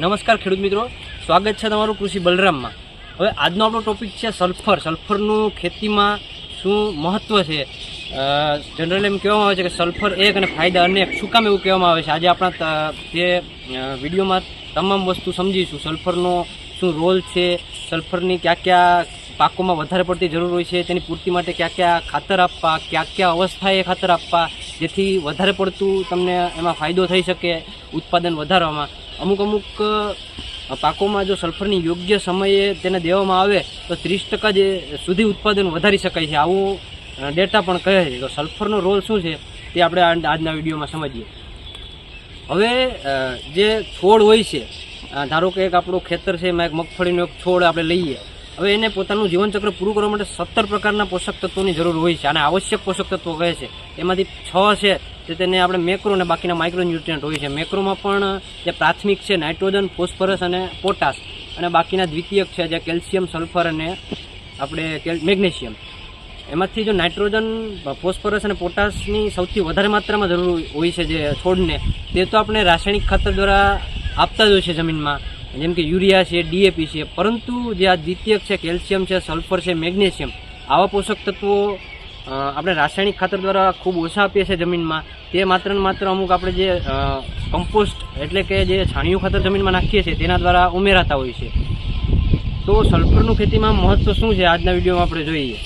નમસ્કાર ખેડૂત મિત્રો. સ્વાગત છે તમારું કૃષિ બલરામમાં. હવે આજનો આપણો ટોપિક છે સલ્ફર. સલ્ફરનું ખેતીમાં શું મહત્ત્વ છે? જનરલી એમ કહેવામાં આવે છે કે સલ્ફર એક અને ફાયદા અનેક. શું કામ એવું કહેવામાં આવે છે? આજે આપણા તે વિડીયોમાં તમામ વસ્તુ સમજીશું. સલ્ફરનો શું રોલ છે? સલ્ફરની કયા કયા પાકોમાં વધારે પડતી જરૂર હોય છે? તેની પૂર્તિ માટે કયા કયા ખાતર આપવા? કયા કયા અવસ્થાએ ખાતર આપવા? જેથી વધારે પડતું તમને એમાં ફાયદો થઈ શકે, ઉત્પાદન વધારવામાં. અમુક અમુક પાકોમાં જો સલ્ફરની યોગ્ય સમયે તેને દેવામાં આવે, તો ત્રીસ ટકા જે સુધી ઉત્પાદન વધારી શકાય છે. આવું ડેટા પણ કહે છે. તો સલ્ફરનો રોલ શું છે તે આપણે આજના વિડીયોમાં સમજીએ. હવે જે છોડ હોય છે ધારો કે એક આપણું ખેતર છે, એમાં એક મગફળીનો એક છોડ આપણે લઈએ. હવે એને પોતાનું જીવનચક્ર પૂરું કરવા માટે સત્તર પ્રકારના પોષક તત્વોની જરૂર હોય છે. અને આવશ્યક પોષક તત્વો કહે છે. એમાંથી છ છે તે તેને આપણે મેક્રો અને બાકીના માઇક્રોન્યુટ્રિયન્ટ હોય છે. મેક્રોમાં પણ જે પ્રાથમિક છે, નાઇટ્રોજન, ફોસ્ફરસ અને પોટાશ અને બાકીના દ્વિતીયક છે, જે કેલ્શિયમ, સલ્ફર અને આપણે મેગ્નેશિયમ. એમાંથી જો નાઇટ્રોજન, ફોસ્ફરસ અને પોટાશની સૌથી વધારે માત્રામાં જરૂર હોય છે જે છોડને, તે તો આપણે રાસાયણિક ખાતર દ્વારા આપતા જ હોય છે જમીનમાં. જેમ કે યુરિયા છે ડીએપી છે. પરંતુ જે આ દ્વિતીયક છે, કેલ્શિયમ છે, સલ્ફર છે, મેગ્નેશિયમ, આવા પોષક તત્વો આપણે રાસાયણિક ખાતર દ્વારા ખૂબ ઓછા આપીએ છીએ જમીનમાં. તે માત્ર ને માત્ર અમુક આપણે જે કમ્પોસ્ટ એટલે કે જે છાણિયું ખાતર જમીનમાં નાખીએ છીએ, તેના દ્વારા ઉમેરાતા હોય છે તો સલ્ફરનું ખેતીમાં મહત્ત્વ શું છે? આજના વિડીયોમાં આપણે જોઈએ.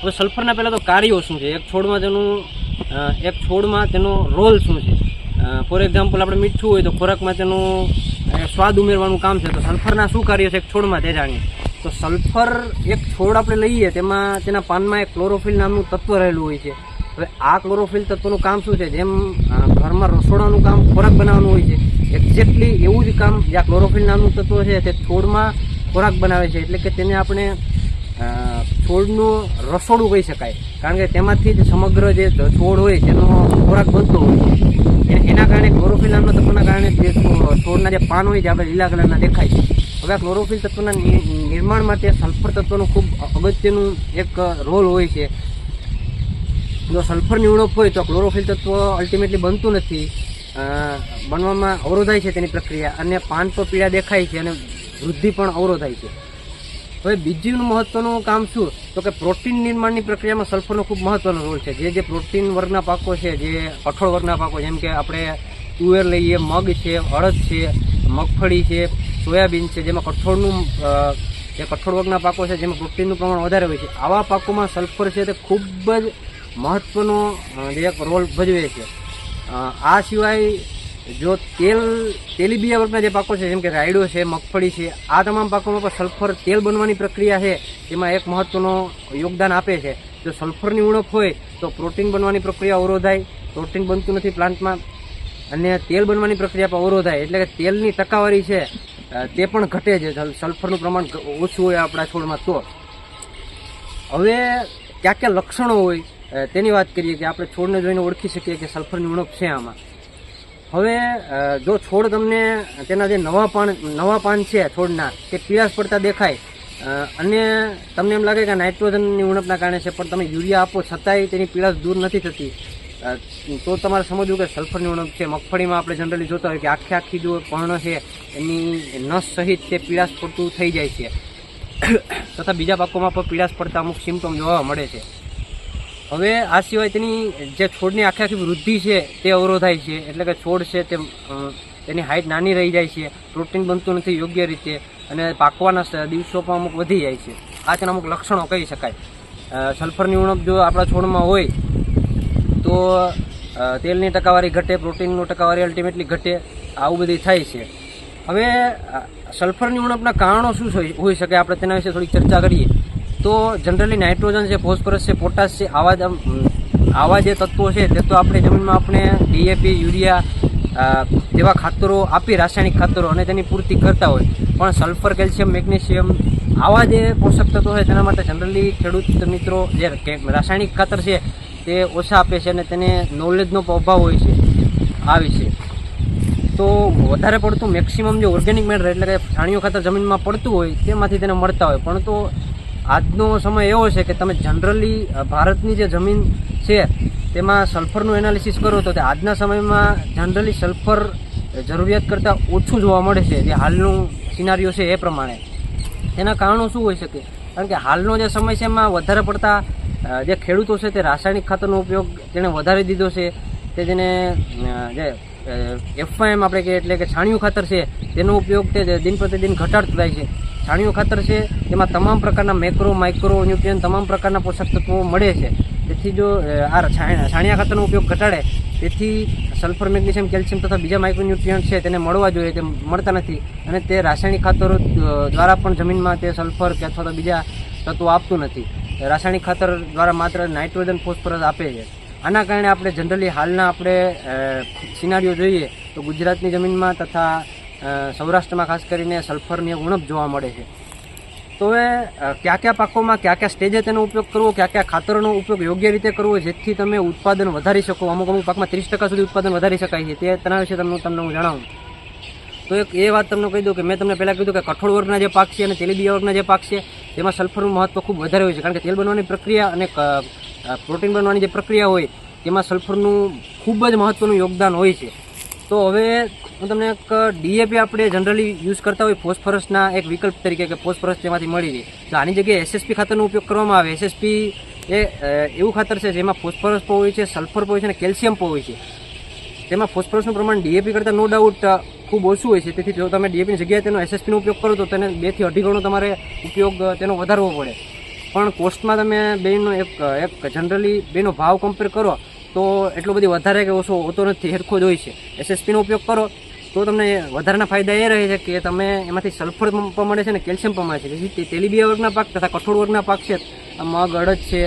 હવે સલ્ફરના પહેલાં તો કાર્યો શું છે? એક છોડમાં તેનું એક છોડમાં તેનો રોલ શું છે? ફોર એક્ઝામ્પલ આપણે મીઠું હોય તો ખોરાકમાં તેનું સ્વાદ ઉમેરવાનું કામ છે. તો સલ્ફરના શું કાર્ય છે? એક છોડમાં, તે જાણીએ. તો સલ્ફર એક છોડ આપણે લઈએ, તેમાં તેના પાનમાં એક ક્લોરોફિલ નામનું તત્વ રહેલું હોય છે. હવે આ ક્લોરોફિલ તત્વનું કામ શું છે? જેમ ઘરમાં રસોડાનું કામ ખોરાક બનાવવાનું હોય છે એક્ઝેક્ટલી એવું જ કામ જે આ ક્લોરોફિલ નામનું તત્વ છે, તે છોડમાં ખોરાક બનાવે છે. એટલે કે તેને આપણે છોડનું રસોડું કહી શકાય. કારણ કે તેમાંથી જ સમગ્ર જે છોડ હોય, તેનો ખોરાક બનતો હોય છે. એના કારણે ક્લોરોફિલ નામના તત્વના કારણે જે છોડના જે પાન હોય છે, આપણે લીલા કલરના દેખાય છે. હવે આ ક્લોરોફિલ તત્વના નિર્માણ માટે સલ્ફર તત્વનું ખૂબ અગત્યનું એક રોલ હોય છે. જો સલ્ફરની ઉણપ હોય તો ક્લોરોફિલ તત્વ અલ્ટિમેટલી બનતું નથી. બનવામાં અવરોધાય છે તેની પ્રક્રિયા અને પાન પર પીળા દેખાય છે અને વૃદ્ધિ પણ અવરોધાય છે. હવે બીજું મહત્વનું કામ શું? તો કે પ્રોટીન નિર્માણની પ્રક્રિયામાં સલ્ફરનો ખૂબ મહત્વનો રોલ છે. જે જે પ્રોટીન વર્ગના પાકો છે, જે કઠોળ વર્ગના પાકો, જેમ કે આપણે તુવેર લઈએ, મગ છે અડદ છે, મગફળી છે, સોયાબીન છે, જેમાં કઠોળનું જે કઠોળ વર્ગના પાકો છે, જેમાં પ્રોટીનનું પ્રમાણ વધારે હોય છે. આવા પાકોમાં સલ્ફર છે તે ખૂબ જ મહત્ત્વનો જે એક રોલ ભજવે છે. આ સિવાય જો તેલ, તેલીબિયા વર્ગના જે પાકો છે, જેમ કે રાયડો છે, મગફળી છે, આ તમામ પાકોમાં પણ સલ્ફર તેલ બનવાની પ્રક્રિયા છે, તેમાં એક મહત્ત્વનો યોગદાન આપે છે. જો સલ્ફરની ઉણપ હોય, તો પ્રોટીન બનવાની પ્રક્રિયા અવરોધાય. પ્રોટીન બનતું નથી પ્લાન્ટમાં, અને તેલ બનવાની પ્રક્રિયા પણ અવરોધાય. એટલે કે તેલની ટકાવારી છે. તે પણ ઘટે છે. સલ્ફરનું પ્રમાણ ઓછું હોય આપણા છોડમાં તો. હવે ક્યાં કયા લક્ષણો હોય તેની વાત કરીએ કે આપણે છોડને જોઈને ઓળખી શકીએ કે સલ્ફરની ઉણપ છે આમાં. હવે જો છોડ તમને તેના જે નવા પાન નવા પાન છે છોડના, તે પીળાશ પડતા દેખાય અને તમને એમ લાગે કે નાઇટ્રોજનની ઉણપના કારણે છે, પણ તમે યુરિયા આપો છતાંય તેની પીળાશ દૂર નથી થતી. તો તમારે સમજવું કે સલ્ફરની ઉણપ છે. મગફળીમાં આપણે જનરલી જોતા હોય કે આખે આખી જો પર્ણ છે, એની નસ સહિત તે પીળાશ પડતું થઈ જાય છે. તથા બીજા પાકોમાં પણ પીળાશ પડતા અમુક સિમ્ટમ જોવા મળે છે. હવે આ સિવાય તેની જે છોડની આખી આખી વૃદ્ધિ છે, તે અવરોધાય છે. એટલે કે છોડ છે તે તેની હાઇટ નાની રહી જાય છે. પ્રોટીન બનતું નથી યોગ્ય રીતે અને પાકવાના દિવસો પણ અમુક વધી જાય છે. આ તેના અમુક લક્ષણો કહી શકાય. સલ્ફરની ઉણપ જો આપણા છોડમાં હોય તો તેલની ટકાવારી ઘટે, પ્રોટીનનું ટકાવારી અલ્ટિમેટલી ઘટે, આવું બધી થાય છે. હવે સલ્ફરની ઉણપના કારણો શું હોઈ શકે? આપણે તેના વિશે થોડી ચર્ચા કરીએ. તો જનરલી નાઇટ્રોજન છે ફોસ્ફરસ છે પોટાશ છે, આવા આવા જે તત્વો છે, તે તો આપણે જમીનમાં આપણે ડીએપી યુરિયા જેવા ખાતરો આપી રાસાયણિક ખાતરો અને તેની પૂર્તિ કરતા હોય. પણ સલ્ફર કેલ્શિયમ મેગ્નેશિયમ આવા જે પોષક તત્વો છે, તેના માટે જનરલી ખેડૂત મિત્રો જે રાસાયણિક ખાતર છે તે ઓછા આપે છે અને તેને નોલેજનો અભાવ હોય છે, આ વિશે. તો વધારે પડતું મેક્સિમમ જે ઓર્ગેનિક મેટર એટલે કે પ્રાણીઓ ખાતર જમીનમાં પડતું હોય, તેમાંથી તેને મળતા હોય. પણ તો આજનો સમય એવો છે કે તમે જનરલી ભારતની જે જમીન છે, તેમાં સલ્ફરનું એનાલિસિસ કરો તો તે આજના સમયમાં જનરલી સલ્ફર જરૂરિયાત કરતાં ઓછું જોવા મળે છે, જે હાલનું સિનારીઓ છે એ પ્રમાણે. તેના કારણો શું હોઈ શકે? કારણ કે હાલનો જે સમય છે એમાં વધારે પડતા જે ખેડૂતો છે તે રાસાયણિક ખાતરનો ઉપયોગ તેણે વધારી દીધો છે. તે જેને જે એફઆઈએમ આપણે કહીએ એટલે કે છાણિયું ખાતર છે, તેનો ઉપયોગ તે દિન પ્રતિદિન ઘટાડતો જાય છે. છાણિયું ખાતર છે, તેમાં તમામ પ્રકારના મેક્રો, માઇક્રો, ન્યુટ્રિયન તમામ પ્રકારના પોષક તત્વો મળે છે. તેથી જો આ છાણિયા ખાતરનો ઉપયોગ ઘટાડે, તેથી સલ્ફર, મેગ્નેશિયમ, કેલ્શિયમ તથા બીજા માઇક્રોન્યુટ્રિયન્ટ છે તેને મળવા જોઈએ, તે મળતા નથી. અને તે રાસાયણિક ખાતરો દ્વારા પણ જમીનમાં તે સલ્ફર કે અથવા તો બીજા તત્વો આપતું નથી. રાસાયણિક ખાતર દ્વારા માત્ર નાઇટ્રોજન, ફોસ્ફરસ આપે છે. આના કારણે આપણે જનરલી હાલના આપણે સિનારીઓ જોઈએ તો ગુજરાતની જમીનમાં તથા સૌરાષ્ટ્રમાં ખાસ કરીને સલ્ફરની ઉણપ જોવા મળે છે. તો હવે કયા કયા પાકોમાં કયા કયા સ્ટેજે તેનો ઉપયોગ કરવો કયા કયા ખાતરનો ઉપયોગ યોગ્ય રીતે કરવો, જેથી તમે ઉત્પાદન વધારી શકો? અમુક અમુક પાકમાં ત્રીસ ટકા સુધી ઉત્પાદન વધારી શકાય છે. તે તેના વિશે તમને તમને હું જણાવું. તો એક એ વાત તમને કહી દઉં કે મેં તમને પહેલાં કીધું કે કઠોળ વર્ગના જે પાક છે અને તેલીબિયા વર્ગના જે પાક છે, તેમાં સલ્ફરનું મહત્વ ખૂબ વધારે હોય છે. કારણ કે તેલ બનવાની પ્રક્રિયા અને પ્રોટીન બનવાની જે પ્રક્રિયા હોય, તેમાં સલ્ફરનું ખૂબ જ મહત્ત્વનું યોગદાન હોય છે. તો હવે હું તમને એક ડીએપી આપણે જનરલી યુઝ કરતા હોય ફોસ્ફરસના એક વિકલ્પ તરીકે કે ફોસ્ફરસ તેમાંથી મળી રહે. તો આની જગ્યાએ એસએસપી ખાતરનો ઉપયોગ કરવામાં આવે. એસએસપી એ એવું ખાતર છે જેમાં ફોસ્ફરસ પણ હોય છે સલ્ફર પણ હોય છે અને કેલ્શિયમ પણ હોય છે. તેમાં ફોસ્ફરસનું પ્રમાણ ડીએપી કરતાં નો ડાઉટ ખૂબ ઓછું હોય છે. તેથી જો તમે ડીએપીની જગ્યાએ તેનો એસએસપીનો ઉપયોગ કરો તો તેને બેથી અઢી ગણો તમારે ઉપયોગ તેનો વધારવો પડે. પણ કોસ્ટમાં તમે બેનો એક એક જનરલી બેનો ભાવ કમ્પેર કરો તો એટલો બધી વધારે કે ઓછો હોતો નથી હેરખો જ હોય છે. એસએસપીનો ઉપયોગ કરો તો તમને વધારાના ફાયદા એ રહે છે કે તમે એમાંથી સલ્ફર પણ મળે છે અને કેલ્શિયમ પણ મળે છે. જેથી તેલીબિયા વર્ગના પાક તથા કઠોળ વર્ગના પાક છે. મગ, અડદ છે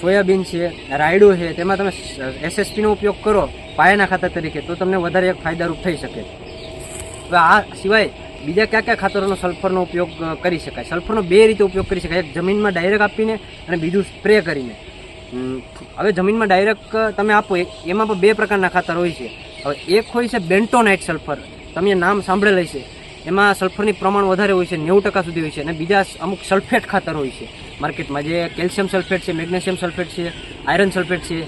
સોયાબીન છે, રાયડો છે, તેમાં તમે એસએસપીનો ઉપયોગ કરો પાયાના ખાતર તરીકે, તો તમને વધારે એક ફાયદારૂપ થઈ શકે. હવે આ સિવાય બીજા કયા કયા ખાતરોનો સલ્ફરનો ઉપયોગ કરી શકાય? સલ્ફરનો બે રીતે ઉપયોગ કરી શકાય. એક જમીનમાં ડાયરેક્ટ આપીને અને બીજું સ્પ્રે કરીને. હવે જમીનમાં ડાયરેક્ટ તમે આપો એમાં પણ બે પ્રકારના ખાતર હોય છે. હવે એક હોય છે બેન્ટોનાઇટ સલ્ફર. તમે નામ સાંભળેલ છે એમાં સલ્ફરની પ્રમાણ વધારે હોય છે, નેવું ટકા સુધી હોય છે અને બીજા અમુક સલ્ફેટ ખાતર હોય છે. માર્કેટમાં જે કેલ્શિયમ સલ્ફેટ છે, મેગ્નેશિયમ સલ્ફેટ છે, આયરન સલ્ફેટ છે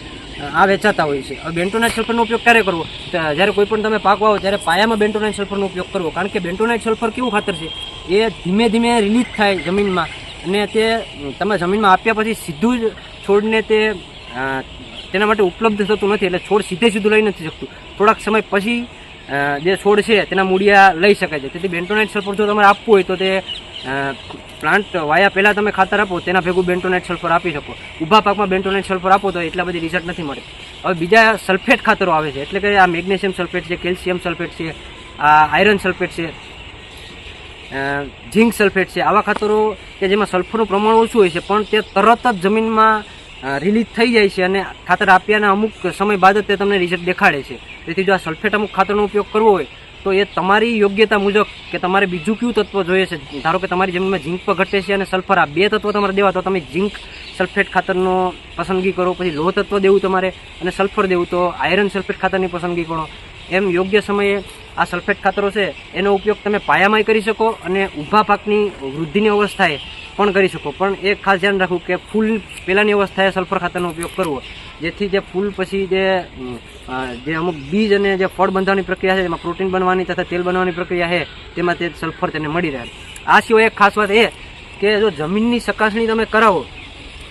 આ વેચાતા હોય છે. હવે બેન્ટોનાઇટ સલ્ફરનો ઉપયોગ ક્યારે કરવો? જ્યારે કોઈ પણ તમે પાક વાવો ત્યારે પાયામાં બેન્ટોનાઇટ સલ્ફરનો ઉપયોગ કરવો. કારણ કે બેન્ટોનાઇટ સલ્ફર કેવું ખાતર છે? એ ધીમે ધીમે રિલીઝ થાય જમીનમાં અને તે તમે જમીનમાં આપ્યા પછી સીધું જ છોડને તે તેના માટે ઉપલબ્ધ થતું નથી. એટલે છોડ સીધે સીધું લઈ નથી શકતું. થોડાક સમય પછી જે છોડ છે તેના મૂળિયા લઈ શકાય છે. તેથી બેન્ટોનાઇટ સલ્ફર જો તમારે આપવું હોય તો તે પ્લાન્ટ વાયા પહેલાં તમે ખાતર આપો, તેના ભેગું બેન્ટોનાઇટ સલ્ફર આપી શકો. ઊભા પાકમાં બેન્ટોનાઇટ સલ્ફર આપો તો એટલા બધી રિઝલ્ટ નથી મળે. હવે બીજા સલ્ફેટ ખાતરો આવે છે, એટલે કે આ મેગ્નેશિયમ સલ્ફેટ છે કેલ્શિયમ સલ્ફેટ છે, આ આયરન સલ્ફેટ છે ઝીંક સલ્ફેટ છે, આવા ખાતરો કે જેમાં સલ્ફરનું પ્રમાણ ઓછું હોય છે, પણ તે તરત જ જમીનમાં રિલીઝ થઈ જાય છે અને ખાતર આપ્યાના અમુક સમય બાદ જ તે તમને રિઝલ્ટ દેખાડે છે. તેથી જો આ સલ્ફેટ અમુક ખાતરનો ઉપયોગ કરવો હોય તો એ તમારી યોગ્યતા મુજબ કે તમારે બીજું કયું તત્વ જોઈએ છે? ધારો કે તમારી જમીનમાં ઝીંક પર ઘટે છે અને સલ્ફર આ બે તત્વો તમારે દેવા, તો તમે ઝીંક સલ્ફેટ ખાતરનો પસંદગી કરો, પછી લોહ તત્વ દેવું તમારે અને સલ્ફર દેવું, તો આયરન સલ્ફેટ ખાતરની પસંદગી કરો. એમ યોગ્ય સમયે આ સલ્ફેટ ખાતરો છે, એનો ઉપયોગ તમે પાયામાંય કરી શકો અને ઊભા પાકની વૃદ્ધિની અવસ્થાએ પણ કરી શકો. પણ એક ખાસ ધ્યાન રાખવું કે ફૂલ પહેલાંની અવસ્થાએ સલ્ફર ખાતરનો ઉપયોગ કરવો. જેથી જે ફૂલ પછી જે અમુક બીજ અને જે ફળ બંધાવવાની પ્રક્રિયા છે તેમાં પ્રોટીન બનવાની તથા તેલ બનવાની પ્રક્રિયા છે, તેમાં તે સલ્ફર તેને મળી રહે. આ સિવાય એક ખાસ વાત એ કે જો જમીનની ચકાસણી તમે કરાવો,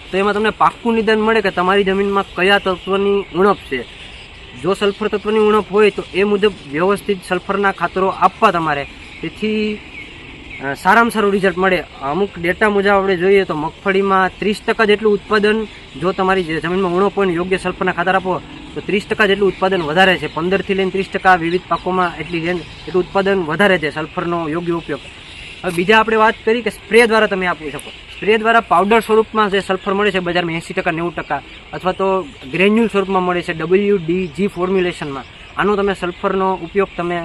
તો એમાં તમને પાક્કું નિદાન મળે કે તમારી જમીનમાં કયા તત્વની ઉણપ છે. જો સલ્ફર તત્વની ઉણપ હોય, તો એ મુજબ વ્યવસ્થિત સલ્ફરના ખાતરો આપવા તમારે. તેથી સારામાં સારું રિઝલ્ટ મળે. અમુક ડેટા મુજબ આપણે જોઈએ તો મગફળીમાં ત્રીસ ટકા જેટલું ઉત્પાદન, જો તમારી જમીનમાં ઉણો પણ યોગ્ય સલ્ફરના ખાતર આપો, તો ત્રીસ ટકા જેટલું ઉત્પાદન વધારે છે. પંદરથી લઈને ત્રીસ ટકા વિવિધ પાકોમાં એટલી એટલું ઉત્પાદન વધારે છે સલ્ફરનો યોગ્ય ઉપયોગ. હવે બીજા આપણે વાત કરી કે સ્પ્રે દ્વારા તમે આપી શકો. સ્પ્રે દ્વારા પાવડર સ્વરૂપમાં જે સલ્ફર મળે છે બજારમાં એંસી ટકા, નેવું ટકા અથવા તો ગ્રેન્યુલ સ્વરૂપમાં મળે છે ડબલ્યુ ડી જી ફોર્મ્યુલેશનમાં આનો તમે સલ્ફરનો ઉપયોગ તમે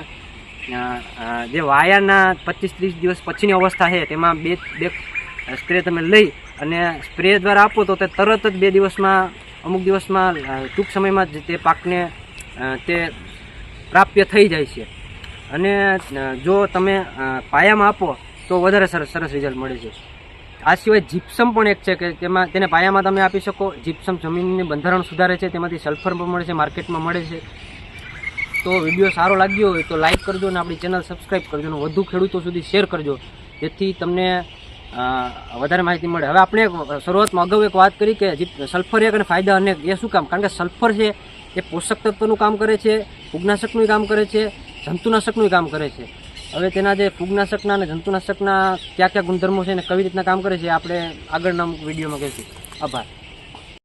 જે વાયાના પચીસ ત્રીસ દિવસ પછીની અવસ્થા છે, તેમાં બે બે સ્પ્રે તમે લઈ અને સ્પ્રે દ્વારા આપો તો તે તરત જ બે દિવસમાં, અમુક દિવસમાં ટૂંક સમયમાં જ તે પાકને તે પ્રાપ્ય થઈ જાય છે. અને જો તમે પાયામાં આપો તો વધારે સરસ સરસ રિઝલ્ટ મળે છે. આ સિવાય જીપ્સમ પણ એક છે કે તેમાં, તેને પાયામાં તમે આપી શકો. જીપ્સમ જમીનની બંધારણ સુધારે છે, તેમાંથી સલ્ફર પણ મળે છે માર્કેટમાં મળે છે. તો વીડિયો સારો લાગ્યો હોય તો લાઈક કરજો અને આપણી ચેનલ સબસ્ક્રાઈબ કરજો અને વધુ ખેડૂતો સુધી શેર કરજો. જેથી તમને વધારે માહિતી મળે. હવે આપણે શરૂઆતમાં અગાઉ એક વાત કરી કે સલ્ફર એક અને ફાયદા અનેક. એ શું કામ? કારણ કે સલ્ફર છે, એ પોષક તત્વનું કામ કરે છે, ફૂગનાશકનું કામ કરે છે, જંતુનાશકનું કામ કરે છે. હવે તેના જે ફૂગનાશકના અને જંતુનાશકના કયા કયા ગુણધર્મો છે અને કઈ રીતના કામ કરે છે આપણે આગળના વિડીયોમાં કહીશું. આભાર.